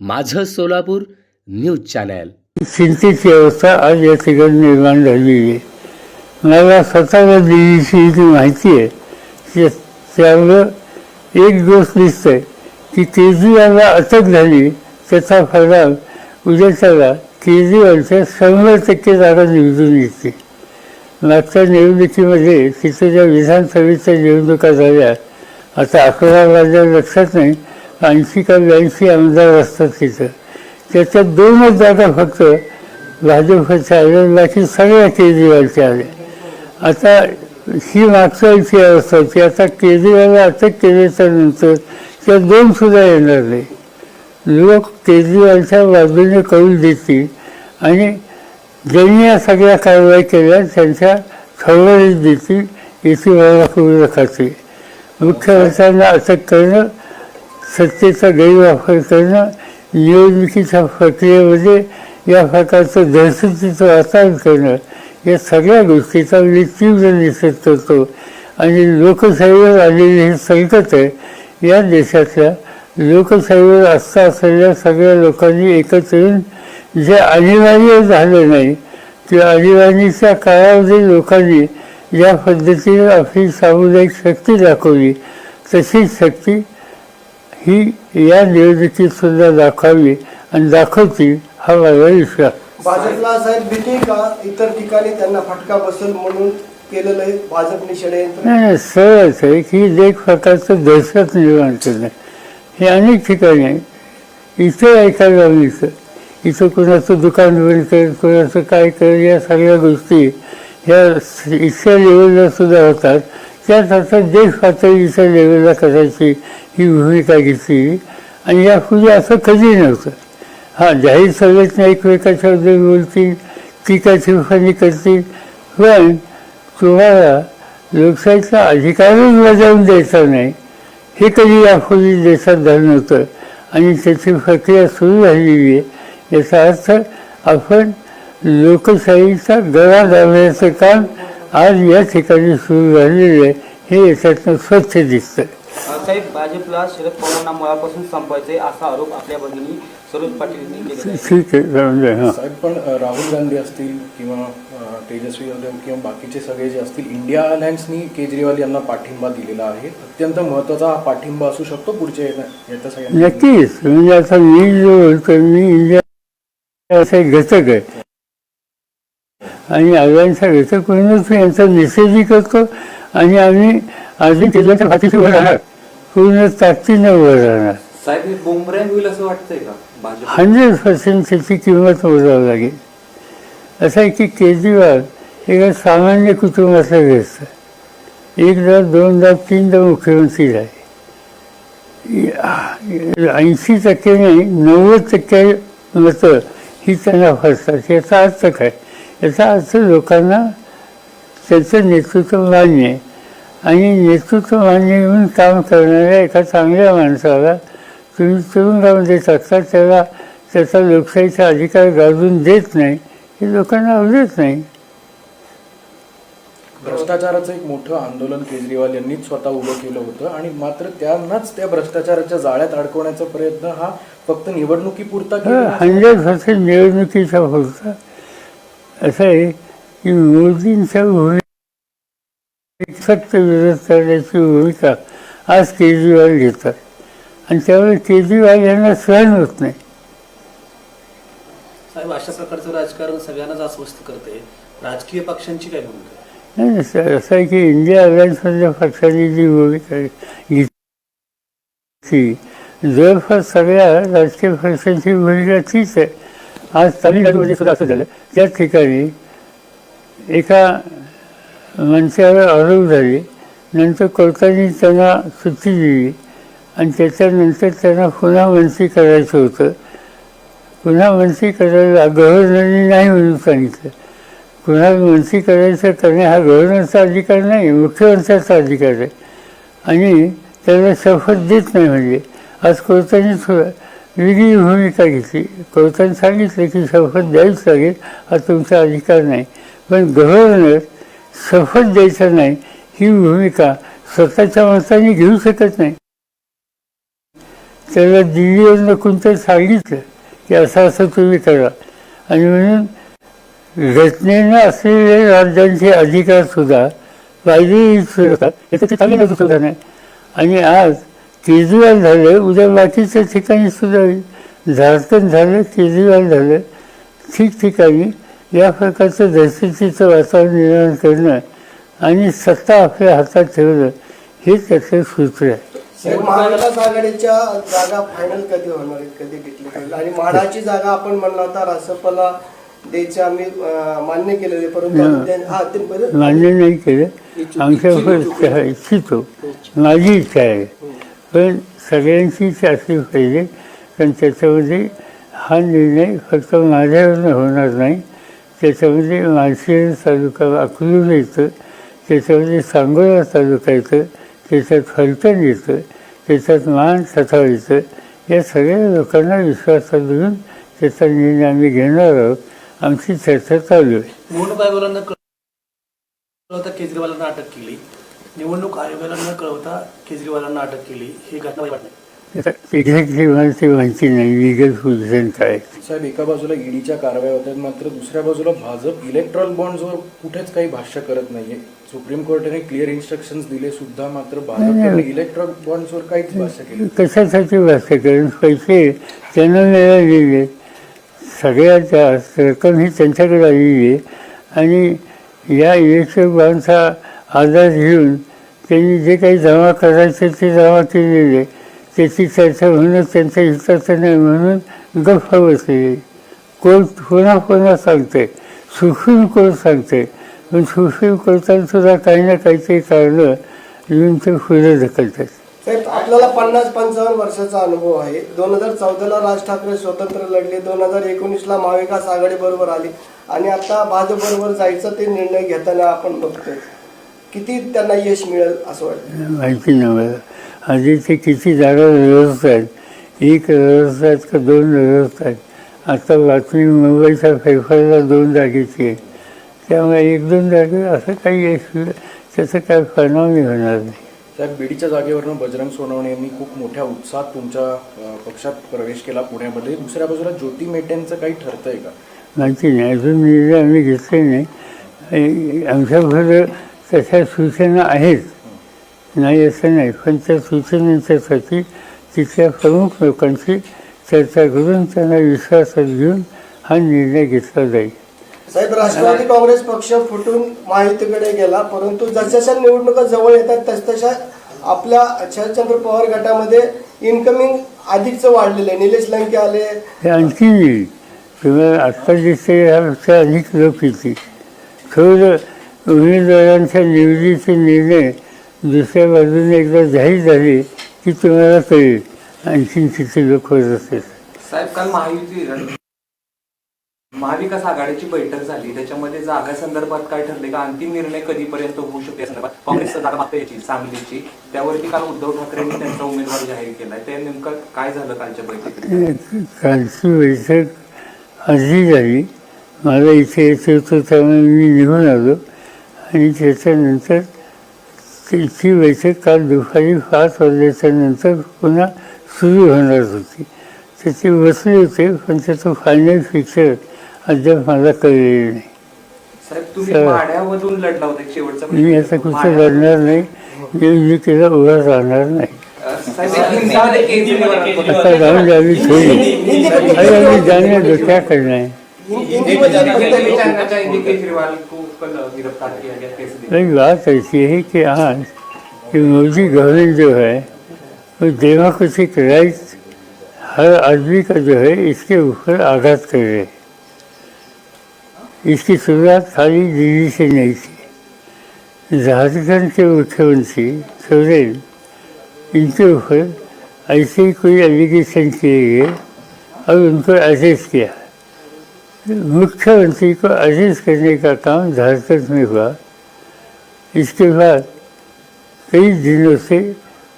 माझं Solapur news channel. चिंतेची अवस्था आज या ठिकाणी निर्माण झालेली आहे. मला स्वतःला दिल्लीची जी माहिती आहे त्यावर एक गोष्ट दिसतंय की केजरीवालला अटक झाली. त्याचा फरक उद्याच्याला केजरीवालच्या शंभर टक्के जागा निवडून येते. मागच्या निवडणुकीमध्ये तिथे ज्या विधानसभेच्या निवडणुका झाल्या आता अकरा राज्यात लक्षात नाही ऐंशी का ब्याऐंशी आमदार असतात तिथं. त्याच्यात दोनच जागा फक्त भाजपच्या आल्या बाकी सगळ्या केजरीवालच्या आल्या आता ही मागच्या वर्षी अवस्था होती आता केजरीवालला अटक केल्याच्यानंतर त्या दोन सुद्धा येणार नाही. लोक केजरीवालच्या बाजूने कौल देतील आणि ज्यांनी या सगळ्या कारवाई केल्या त्यांच्या खबरीत देतील याची मला पूर्ण खाते मुख्यमंत्र्यांना अटक करणं सत्तेचा गैरवापर करणं निवडणुकीच्या प्रक्रियेमध्ये या प्रकारचं दहशतीचं वातावरण करणं या सगळ्या गोष्टीचा मी तीव्र निषेध करतो. आणि लोकशाहीवर आलेले हे संकट आहे या देशातल्या लोकशाहीवर आस्था असलेल्या सगळ्या लोकांनी एकत्र येऊन जे अनिवार्य झालं नाही त्या अनिवार्यच्या काळामध्ये लोकांनी या पद्धतीने आपली सामुदायिक शक्ती दाखवली. तशीच शक्ती ही या निवडणुकीत सुद्धा दाखवावी आणि दाखवतील हा माझा विश्वास. भाजपला साहेब भीती का? इतर ठिकाणी त्यांना फटका बसेल म्हणून केलेलं आहे भाजपने षडयंत्र? नाही नाही सरळच आहे की एक प्रकारचं दहशत निर्माण करणं हे अनेक ठिकाणी आहे. इथं ऐकायला मिळतं. इथं कुणाचं दुकान बंद कर कुणाचं काय कर या सगळ्या गोष्टी ह्या इथल्या लेवलला सुद्धा होतात. त्यात आता देश पातळीच्या लेवलला करायची ही भूमिका घेतली? आणि यापूर्वी असं कधी नव्हतं. हां जाहीर सभेतनं एकमेकाच्याबद्दल बोलतील टीका टिप्पणी करतील पण तुम्हाला लोकशाहीचा अधिकारच बजावून द्यायचा नाही. हे कधी यापूर्वी देशात झालं नव्हतं. आणि त्याची प्रक्रिया सुरू झालेली आहे. याचा अर्थ आपण लोकशाहीचा गळा दाबण्याचं काम आज या ठिकाणी सुरू झालेलं आहे. हे याच्यातनं स्वच्छ दिसतं. साहेब भाजपला शरद पवारांना मुळापासून संपवायचे असा आरोप आपल्या भगिनी सरोज पाटील यांनी केलेला आहे. ठीक आहे जाऊन द्या हां. साहेब पण अ, राहुल गांधी असतील किंवा अ, तेजस्वी यादव किंवा बाकीचे सगळे जे असतील इंडिया अलायन्सनी केजरीवाल यांना पाठिंबा दिलेला आहे. अत्यंत महत्त्वाचा हा पाठिंबा असू शकतो पुढच्या येण्या- येत्या सगळ्या नक्कीच. म्हणजे आता मी जो मी इंडिया असा एक घटक आहे. आणि घटक म्हणूनच मी यांचा निषेधही करतो आणि आम्ही अजून केल्याच्या पाठीशी उभं राहणार पूर्ण ताकदीनं उभं राहणार. साहेब हे बोंबऱ्या होईल असं वाटतंय का? भाजप हंड्रेड पर्सेंट त्याची किंमत मोजावं लागेल. असं आहे की केजरीवाल एका सामान्य कुटुंबातला ग्रस्त एकदा दोनदा तीनदा मुख्यमंत्री झाले. ऐंशी टक्के नाही नव्वद टक्के मतं ही त्यांना फसतात. याचा अर्थ काय? याचा अर्थ लोकांना त्याचं नेतृत्व मान्य. आहे आणि नेतृत्व मान्य घेऊन काम करणाऱ्या एका चांगल्या माणसाला तुम्ही तुरुंगामध्ये टाकता त्याला त्याचा लोकशाहीचा अधिकार गाजून देत नाही हे लोकांना आवडत नाही. भ्रष्टाचाराचं एक मोठं आंदोलन केजरीवाल यांनीच स्वतः उभं केलं होतं आणि मात्र त्यांनाच त्या भ्रष्टाचाराच्या जाळ्यात अडकवण्याचा प्रयत्न हा फक्त निवडणुकीपुरता हंड्रेड पर्सेंट निवडणुकीचा होता. असं आहे की मोदींच्या भूमिका सक्त विरोध करण्याची भूमिका आज केजरीवाल घेतात आणि त्यामुळे केजरीवाल यांना सहन होत नाही साहेब अशा प्रकारचं राजकारण सगळ्यांनाच अस्वस्थ करते. राजकीय पक्षांची काय भूमिका? नाही नाही, सर, असं आहे की इंडिया अलायन्समधल्या पक्षांनी जी भूमिका घेतली जवळपास सगळ्या राजकीय पक्षांची भूमिका तीच आहे आज तामिळनाडूमध्ये सुद्धा असं झालं. त्याच ठिकाणी एका माणसावर आरोप झाले. नंतर कोर्टाने त्यांना सुट्टी दिली. आणि त्याच्यानंतर त्यांना पुन्हा मनसी करायचं होतं. पुन्हा मनसी करायला गव्हर्नरने नाही म्हणून सांगितलं. पुन्हा मनसी करायचं करणे हा गव्हर्नरचा अधिकार नाही मुख्यमंत्र्याचा अधिकार आहे. आणि त्याला शपथ देत नाही म्हणजे आज कोर्टाने थोडं वेगळी भूमिका घेतली. कोर्टाने सांगितलं की शपथ द्यावीच लागेल हा तुमचा अधिकार नाही. पण गव्हर्नर शपथ द्यायचा नाही ही भूमिका स्वतःच्या मताने घेऊ शकत नाही. त्याला दिल्लीवरनं कोणतरी सांगितलं की असं असं तुम्ही करा. आणि म्हणून घटनेनं असलेले राज्यांचे अधिकार सुद्धा कायदे सुद्धा नाही आणि आज केजरीवाल झालं उद्या बाकीच्या ठिकाणी सुद्धा होईल झारखंड झालं केजरीवाल झालं. ठिकठिकाणी या प्रकारचं दहशतीचं वातावरण निर्माण करणं आणि सत्ता आपल्या हातात ठेवणं हे त्याचं सूत्र आहे. साहेब, महाविकास आघाडीच्या जागा फायनल कधी होणार आहेत? कधी घेतली पाहिजे आणि म्हाडाची जागा आपण म्हणला होता रासपला द्यायचे आम्ही अं, मान्य केलेले परंतु मान्य नाही केलं. आमच्या इच्छितो. माझी इच्छा आहे. पण सगळ्यांची चाचणी असली पाहिजे. पण त्याच्यामध्ये हा निर्णय फक्त माझ्यावरनं होणार नाही. त्याच्यामध्ये माळशिरस तालुका अकलूज येतं. त्याच्यामध्ये सांगोला तालुका येतं. त्याच्यात फलटण येतं. त्याच्यात मान सथाळ येतं. या सगळ्या लोकांना विश्वासात घेऊन त्याचा निर्णय आम्ही घेणार आहोत. आमची चर्चा चालू आहे. केजरीवालांना अटक केली. निवडणूक आयोगाला न कळवता केजरीवालांना अटक केली. ही घटना वाटते माहिती नाही लिगल काय साहेब. एका बाजूला ईडीच्या कारवाया होत्या मात्र दुसऱ्या बाजूला भाजप इलेक्ट्रॉल बॉन्ड्सवर कुठेच काही भाष्य करत नाहीये. सुप्रीम कोर्टाने क्लिअर इन्स्ट्रक्शन दिले सुद्धा मात्र भाजपने इलेक्ट्रॉल बॉन्ड्सवर काहीच भाष्य केलं कशासाठी भाष्य करेन पैसे त्यांना मिळालेले. सगळ्यात जास्त रक्कम ही त्यांच्याकडे आलेली आहे आणि या इलेक्ट्रिक बॉन्डचा आधार घेऊन त्यांनी जे काही जमा करायचे ते जमा केलेले त्याची चर्चा होणं त्यांच्या हिताचं नाही म्हणून गप्प बसलेले. कोर्ट कोणा कोणा सांगते सुप्रीम कोर्ट सांगते पण सुप्रीम कोर्टाने सुद्धा काही ना काहीतरी कारणं येऊन ते पुढे ढकलतात. साहेब आपल्याला पन्नास पंचावन्न वर्षाचा अनुभव आहे. दोन हजार चौदाला राज ठाकरे स्वतंत्र लढले. दोन हजार एकोणीसला महाविकास आघाडी बरोबर आली. आणि आता भाजप बरोबर जायचा ते निर्णय घेताना आपण बघतोय. किती त्यांना यश मिळेल असं वाटतं? माहिती नाही मला. आधी ते किती जागा रस्त आहेत. एक रस्त आहेत का दोन रस्त आहेत? आता बातमी मुंबईच्या फेफारला दोन जागेची आहे त्यामुळे एक दोन जागे असं काही यश मिळेल त्याचं काय परिणाम होणार. नाही साहेब बीडीच्या जागेवरनं बजरंग सोनवणे यांनी खूप मोठ्या उत्साहात तुमच्या अं, पक्षात प्रवेश केला पुण्यामध्ये. दुसऱ्या बाजूला ज्योती मेटेंचं काही ठरतंय का? माहिती नाही. अजून निर्णय आम्ही घेतले नाही. ए- आमच्याकडं तशा सूचना आहेत. नाही असं नाही पण त्या सूचनांच्यासाठी तिथल्या प्रमुख लोकांची चर्चा करून त्यांना विश्वासात घेऊन हा निर्णय घेतला जाईल. साहेब राष्ट्रवादी काँग्रेस पक्ष फुटून महायुतीकडे गेला परंतु जसजशा निवडणुका जवळ येतात तसतशा आपल्या शरदचंद्र पवार गटामध्ये इन्कमिंग अधिकच वाढलेलं आहे. निलेश लंके आले. हे आणखी येईल तुम्हाला आत्ता दिसते ह्यापेक्षा अधिक लोक येतील. थोडं उमेदवारांच्या निवडीचे निर्णय दुसऱ्या बाजूने एकदा जाहीर झाले की तुम्हाला कळेल. आणखीन किती लोक होत असेल. साहेब काल महायुती महाविकास आघाडीची बैठक झाली. त्याच्यामध्ये जागा संदर्भात काय ठरले का? अंतिम निर्णय कधीपर्यंत होऊ शकते संदर्भात? काँग्रेसचा जागा मागता याची सांगलीची. त्यावरती काल उद्धव ठाकरेंनी त्यांचा उमेदवार जाहीर केलाय. ते नेमकं काय झालं कालच्या बैठकीत? कालची बैठक अर्धी झाली. मला इथे यायचं होतं त्यामुळे मी निघून आलो. आणि त्याच्यानंतर तिची बैठक काल दुपारी पाच वाजल्याच्या नंतर पुन्हा सुरू होणार होती. त्याचे बसले होते पण त्याचं फायनल फिक्चर अद्याप मला कळलेलं नाही. साहेब तुम्ही सर. माढ्यामधून लढला होता एक शेवटचा मी आता. कुठं लढणार नाही? मी मी केलं उभा राहणार नाही. आता जाऊन जावी थोडी अरे आम्ही जाणे दो क्या एक बात ऐसी है कि आज कि मोदी गवर्नमेंट जो है वो डेमोक्रेटिक राइट हर आदमी का जो है इसके ऊपर आघात कर रहे इसकी शुरुआत खाली दिल्ली से नहीं थी। झारखंड के मुख्यमंत्री सोरेन इनके ऊपर ऐसे ही कोई एलिगेशन किए गए और उनको अरेस्ट किया। मुख्यमंत्री को अरेस्ट करने का काम झारखंड में हुआ। इसके बाद कई दिनों से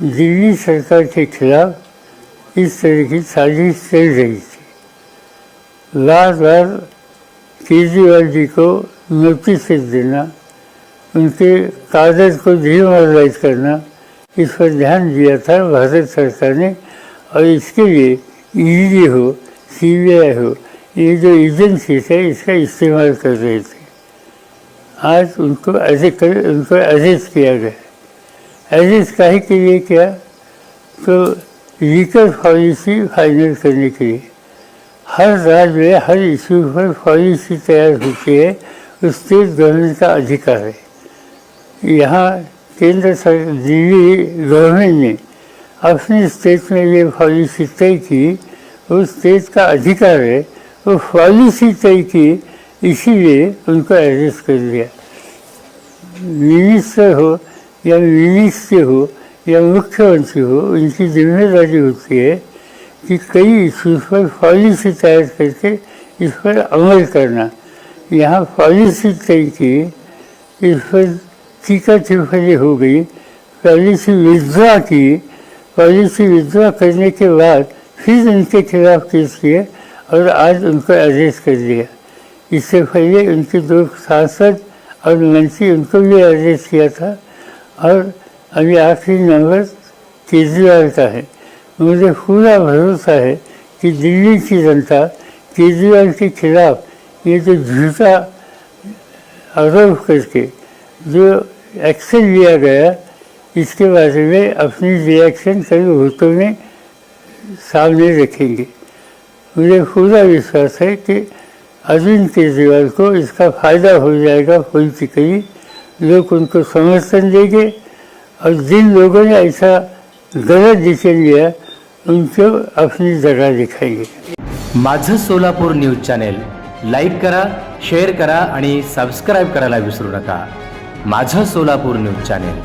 दिल्ली सरकार के खिलाफ इस तरह की साजिश चल रही थी। बार बार केजरीवाल जी को नोटिस देना, उनके कागज़ को डिमोरलाइज करना, इस पर ध्यान दिया था। भारत सरकार ने और इसके लिए ईडी हो, सीबीआई हो ये जो एजेंसीज है, इसका इस्तेमाल कर रहे थे। आज उनको कर, उनको अरेस्ट किया गया अरेस्ट काहे के लिए क्या? तो लीगल पॉलिसी फाइनल करने के लिए। हर राज्य में, हर इशू पर पॉलिसी तैयार होती है, उस स्टेट गवर्नमेंट का अधिकार है। यहाँ केंद्र सरकार दिल्ली गवर्नमेंट ने अपने स्टेट में ये पॉलिसी तय की, उस स्टेट का अधिकार है तो पॉलिसी तय की इसीलिए उनको अरेस्ट कर दिया. मिनिस्टर हो या मिनिस्टर हो या मुख्यमंत्री हो उनकी जिम्मेदारी होती है कि कई इशूज़ पर पॉलिसी तैयार करके इस पर अमल करना। यहाँ पॉलिसी तय की इस पर टीका टिप्पणी हो गई। पॉलिसी विड्रॉ की पॉलिसी विड्रॉ करने के बाद फिर उनके खिलाफ केस किया। और आज उनको अरेस्ट कर दिया। इससे पहले उनके दो सांसद और मंत्री उनको भी अरेस्ट किया था और अभी आखिरी नंबर केजरीवाल का है। मुझे पूरा भरोसा है कि दिल्ली की जनता केजरीवाल के खिलाफ ये जो झूठा आरोप करके जो एक्शन लिया गया, इसके बारे में अपनी रिएक्शन कई वोटों में सामने रखेंगे। मुझे पूरा विश्वास है कि अरविंद केजरीवाल को इसका फायदा हो जाएगा पॉलिटिकली लोग उनको समर्थन देंगे और जिन लोगों ने ऐसा गलत डिसीजन लिया उनको अपनी जगह दिखाएंगे। माझं सोलापूर न्यूज चॅनेल लाईक करा शेअर करा आणि सबस्क्राईब करायला विसरू नका। माझं सोलापूर न्यूज चॅनेल